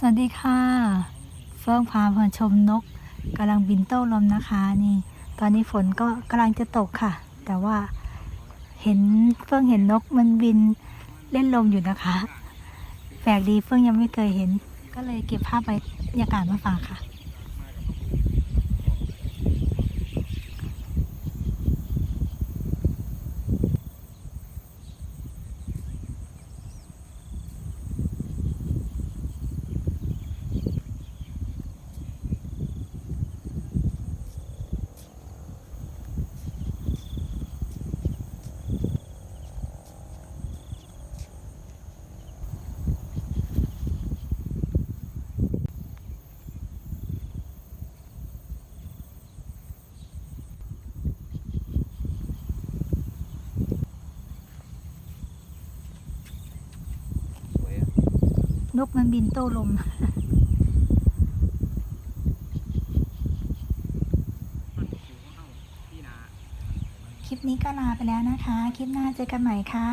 สวัสดีค่ะ เฟื่องพาเพลินชมนกกำลังบินโต้ลมนะคะนี่ ตอนนี้ฝนก็กำลังจะตกค่ะ แต่ว่าเห็นเฟื่องเห็นนกมันบินเล่นลมอยู่นะคะแปลกดีเฟื่องยังไม่เคยเห็น ก็เลยเก็บภาพบรรยากาศมาฝากค่ะ นกมันบินโต้ลมคลิปนี้ก็ลาไปแล้วนะคะ คลิปหน้าเจอกันใหม่ค่ะ